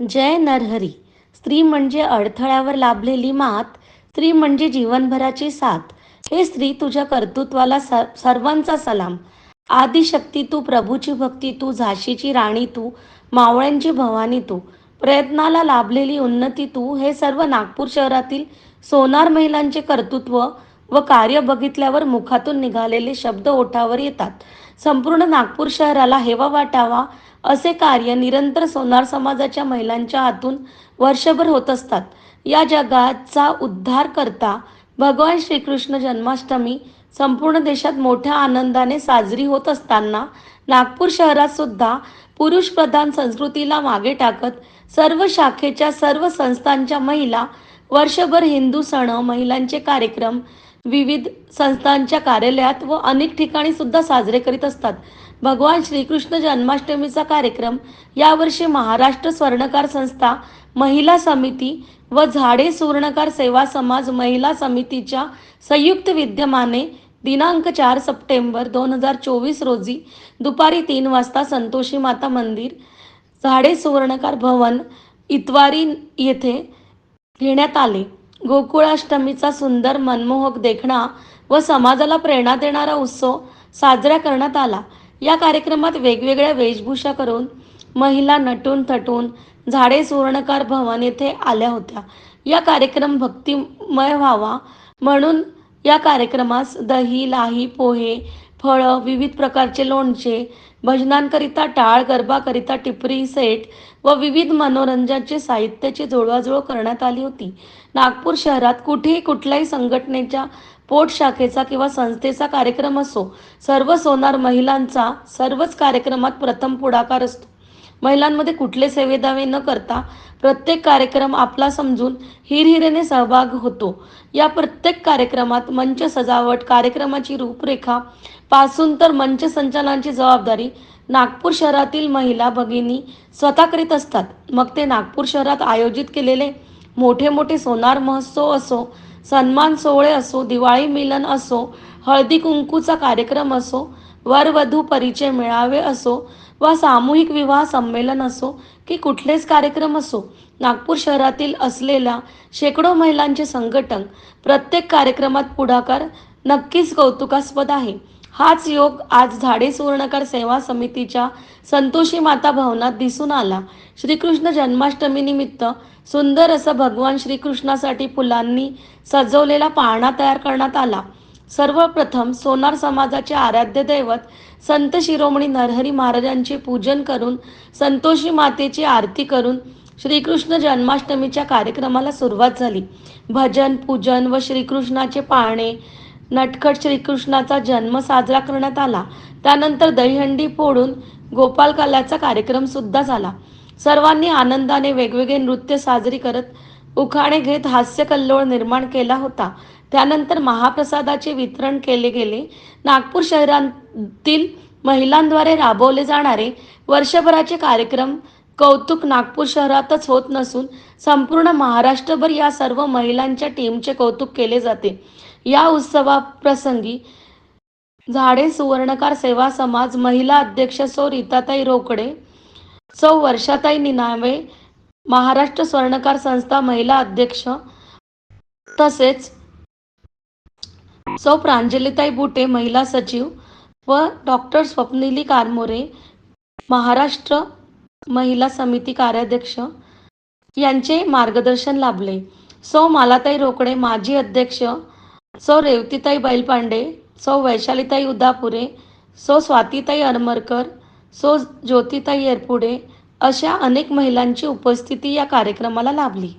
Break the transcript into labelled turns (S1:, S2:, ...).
S1: जय नरहरी. स्त्री म्हणजे अडथळ्यावर लाभलेली मात स्त्री म्हणजे जीवनभराची साथ. हे स्त्री तुझ्या कर्तृत्वाला सर्वांचा सलाम. आदिशक्ती तू प्रभूची भक्ती तू झाशीची राणी तू मावळ्यांची भवानी तू. प्रयत्नाला लाभलेली उन्नती तू हे सर्व नागपूर शहरातील सोनार महिलांचे कर्तृत्व व कार्य बघितल्यावर मुखातून निघालेले शब्द ओठावर येतात. संपूर्ण नागपूर शहराला हेवा वाटावा असे कार्य निरंतर सोनार समाजाच्या महिलांच्या हातून वर्षभर होत असतात. या जगाचा उद्धार करता भगवान श्रीकृष्ण जन्माष्टमी संपूर्ण देशात मोठ्या आनंदाने साजरी होत असताना नागपूर शहरात सुद्धा पुरुष प्रधान संस्कृतीला मागे टाकत सर्व शाखेच्या सर्व संस्थांच्या महिला वर्षभर हिंदू सण महिलांचे कार्यक्रम विविध संस्थांच्या कार्यालयात व अनेक ठिकाणी सुद्धा साजरे करीत असतात. भगवान श्रीकृष्ण जन्माष्टमीचा कार्यक्रम यावर्षी महाराष्ट्र स्वर्णकार संस्था महिला समिती व झाडे सुवर्णकार सेवा समाज महिला समितीच्या संयुक्त विद्यमाने दिनांक चार सप्टेंबर दोन हजार चोवीस रोजी दुपारी तीन वाजता संतोषी माता मंदिर झाडे सुवर्णकार भवन इतवारी येथे घेण्यात आले. गोकुळाष्टमीचा सुंदर मनमोहक देखणा व समाजाला प्रेरणा देणारा उत्सव साजरा करण्यात आला. या कार्यक्रमात वेगवेगळ्या वेशभूषा करून महिला नटून थटून झाडे सुवर्णकार भवन येथे आल्या होत्या. या कार्यक्रम भक्तिमय व्हावा म्हणून या कार्यक्रमास दही लाही पोहे फळं विविध प्रकारचे लोणचे भजनांकरिता टाळ गरबाकरिता टिपरी सेट व विविध मनोरंजनाचे साहित्याची जुळवाजुळव करण्यात आली होती. नागपूर शहरात कुठेही कुठल्याही संघटनेच्या पोट शाखेचा किंवा संस्थेचा कार्यक्रम असो सर्व सोनार महिलांचा सर्वच कार्यक्रमात प्रथम पुढाकार असतो. महिलांमध्ये कुठले सेवेदावे न करता प्रत्येक कार्यक्रम आपला समजून हिरहिरेने सहभाग होतो. या प्रत्येक कार्यक्रमात मंच सजावट कार्यक्रमाची रूपरेखा पासून तर मंच संचालनाची जबाबदारी नागपूर शहरातील महिला भगिनी स्वतः करीत असतात. मग ते नागपूर शहरात आयोजित केलेले मोठे मोठे सोनार महोत्सव असो सन्मान सोहळे असो दिवाळी मिलन असो हळदी कुंकूचा कार्यक्रम असो वरवधू परिचय मेळावे असो वा सामूहिक विवाह संमेलन असो की कुठलेच कार्यक्रम असो नागपूर शहरातील असलेल्या शेकडो महिलांचे संघटन प्रत्येक कार्यक्रमात पुढाकार नक्कीच कौतुकास्पद आहे. हाच योग आज झाडे सुवर्णकार सेवा समितीच्या संतोषी माता भवनात दिसून आला. श्रीकृष्ण जन्माष्टमीनिमित्त सुंदर असं भगवान श्रीकृष्णासाठी फुलांनी सजवलेला पाळणा तयार करण्यात आला. सर्वप्रथम सोनार समाजाचे आराध्य दैवत संत शिरोमणी नरहरी महाराजांचे पूजन करून संतोषी मातेची आरती करून श्रीकृष्ण जन्माष्टमीच्या कार्यक्रमाला सुरुवात झाली. भजन पूजन व श्रीकृष्णाचे पाळणे नटखट श्रीकृष्णाचा जन्म साजरा करण्यात आला. त्यानंतर दहीहंडी फोडून गोपालकाल्याचा कार्यक्रम सुद्धा झाला. सर्वांनी आनंदाने वेगवेगळे नृत्य साजरी करत उखाणे घेत हास्यकल्लोळ निर्माण केला होता. त्यानंतर महाप्रसादाचे वितरण केले गेले. नागपूर शहरातील महिलांद्वारे राबवले जाणारे वर्षभराचे कार्यक्रम कौतुक नागपूर शहरातच होत नसून संपूर्ण महाराष्ट्रभर या सर्व महिलांच्या टीमचे कौतुक केले जाते. या उत्सवाप्रसंगी झाडे सुवर्णकार सेवा समाज महिला अध्यक्ष सौ रीताताई रोकडे सौ वर्षाताई निनावे महाराष्ट्र स्वर्णकार संस्था महिला अध्यक्ष तसेच सौ प्रांजलिताई बुटे महिला सचिव व डॉक्टर स्वप्निली कारमोरे महाराष्ट्र महिला समिती कार्याध्यक्ष यांचे मार्गदर्शन लाभले. सौ मालाताई रोकडे माजी अध्यक्ष सौ रेवतीताई बैलपांडे सौ वैशालीताई उदापुरे सौ स्वातीताई अरमरकर सौ ज्योतिताई एरपुडे अशा अनेक महिलांची उपस्थिती या कार्यक्रमाला लाभली.